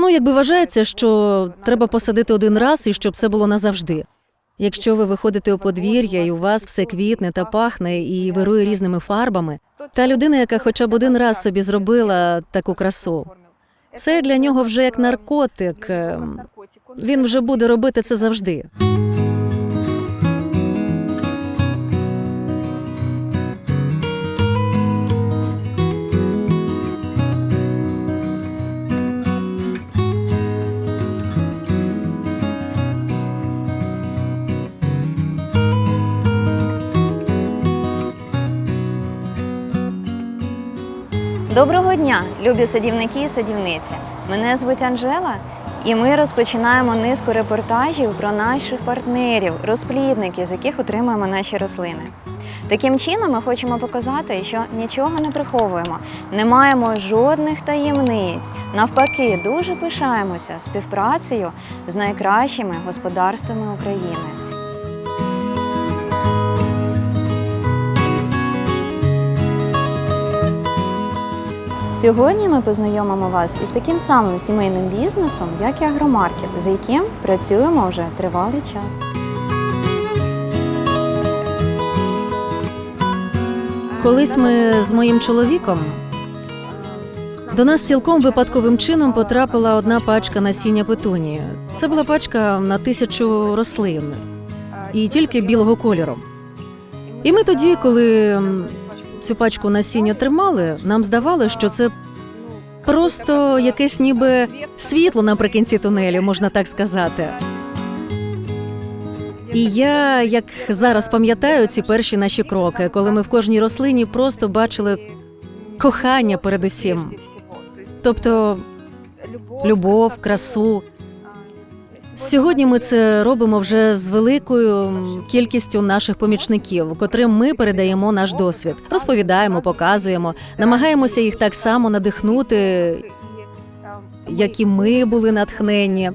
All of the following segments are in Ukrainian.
Ну, якби вважається, що треба посадити один раз і щоб це було назавжди. Якщо ви виходите у подвір'я і у вас все квітне та пахне і вирує різними фарбами, та людина, яка хоча б один раз собі зробила таку красу, це для нього вже як наркотик. ем, Він вже буде робити це завжди. Доброго дня, любі садівники і садівниці. Мене звуть Анжела, і ми розпочинаємо низку репортажів про наших партнерів, розплідників, з яких отримуємо наші рослини. Таким чином, ми хочемо показати, що нічого не приховуємо, не маємо жодних таємниць. Навпаки, дуже пишаємося співпрацею з найкращими господарствами України. Сьогодні ми познайомимо вас із таким самим сімейним бізнесом, як і агромаркет, з яким працюємо вже тривалий час. Колись ми з моїм чоловіком до нас цілком випадковим чином потрапила одна пачка насіння петунії. Це була пачка на тисячу рослин і тільки білого кольору. І ми тоді, коли цю пачку насіння тримали, нам здавалося, що це просто якесь ніби світло наприкінці тунелю, можна так сказати. І я, як зараз пам'ятаю, ці перші наші кроки, коли ми в кожній рослині просто бачили кохання передусім, тобто любов, красу. Сьогодні ми це робимо вже з великою кількістю наших помічників, котрим ми передаємо наш досвід, розповідаємо, показуємо, намагаємося їх так само надихнути, як і ми були натхненні,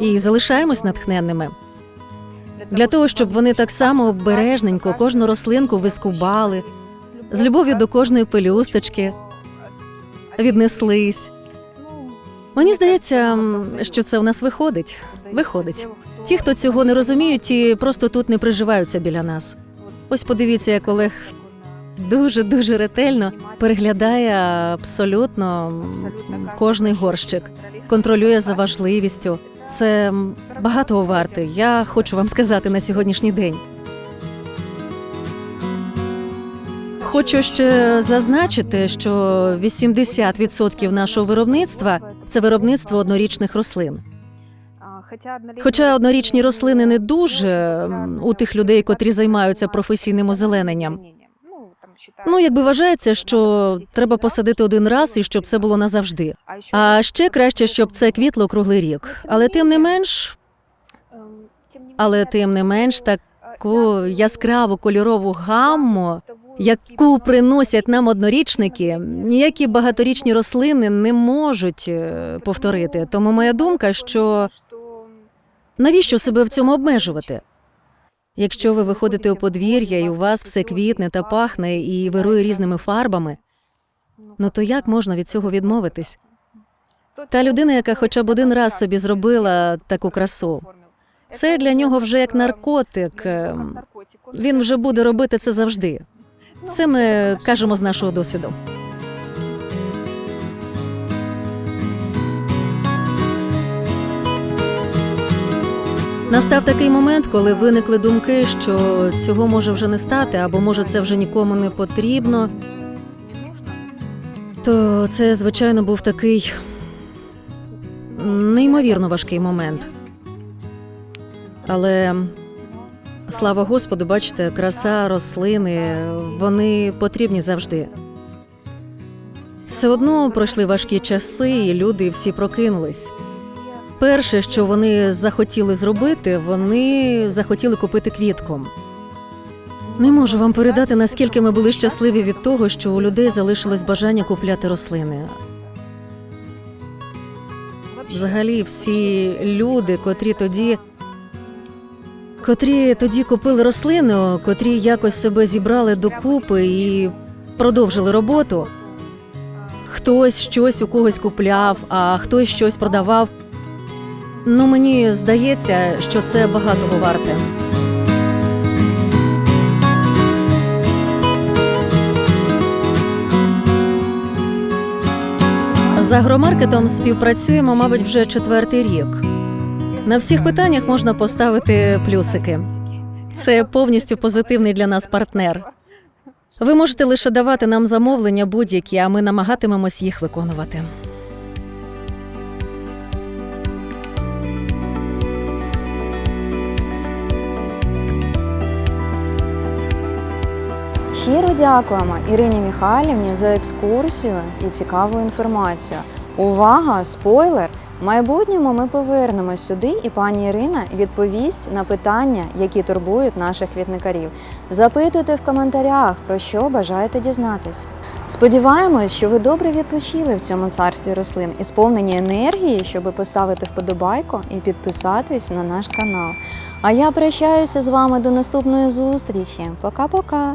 і залишаємось натхненними. Для того, щоб вони так само обережненько кожну рослинку вискубали, з любов'ю до кожної пелюсточки віднеслись. Мені здається, що це в нас виходить. Виходить. Ті, хто цього не розуміють, ті просто тут не приживаються біля нас. Ось подивіться, як Олег дуже дуже ретельно переглядає абсолютно кожний горщик, контролює за важливістю. Це м, багатого варте. Я хочу вам сказати на сьогоднішній день. Хочу ще зазначити, що 80% нашого виробництва це виробництво однорічних рослин. Хоча однорічні рослини не дуже у тих людей, котрі займаються професійним озелененням. Ну, якби вважається, що треба посадити один раз і щоб це було назавжди. А ще краще, щоб це квітло круглий рік. Але тим не менш, але тим не менш, таку яскраву кольорову гамму, яку приносять нам однорічники, ніякі багаторічні рослини не можуть е, повторити. Тому моя думка, що навіщо себе в цьому обмежувати? Якщо ви виходите у подвір'я і у вас все квітне та пахне і вирує різними фарбами, ну то як можна від цього відмовитись? Та людина, яка хоча б один раз собі зробила таку красу, це для нього вже як наркотик. Він вже буде робити це завжди. Це ми кажемо з нашого досвіду. Настав такий момент, коли виникли думки, що цього може вже не стати, або може це вже нікому не потрібно. То це, звичайно, був такий неймовірно важкий момент. Але слава Господу, бачите, краса, рослини, вони потрібні завжди. Все одно пройшли важкі часи, і люди всі прокинулись. Перше, що вони захотіли зробити, вони захотіли купити квітку. Не можу вам передати, наскільки ми були щасливі від того, що у людей залишилось бажання купляти рослини. Взагалі, всі люди, котрі тоді, котрі тоді купили рослину, котрі якось себе зібрали докупи і продовжили роботу. хтось щось у когось купляв, а хтось щось продавав. Ну, мені здається, що це багатого варте. З агромаркетом співпрацюємо, мабуть, вже четвертий рік. На всіх питаннях можна поставити плюсики. Це повністю позитивний для нас партнер. Ви можете лише давати нам замовлення будь-які, а ми намагатимемось їх виконувати. Щиро дякуємо Ірині Михайлівні за екскурсію і цікаву інформацію. Увага, спойлер! В майбутньому ми повернемось сюди, і пані Ірина відповість на питання, які турбують наших квітникарів. Запитуйте в коментарях, про що бажаєте дізнатись. Сподіваємось, що ви добре відпочили в цьому царстві рослин і сповнені енергії, щоб поставити вподобайку і підписатись на наш канал. А я прощаюся з вами до наступної зустрічі. Пока-пока!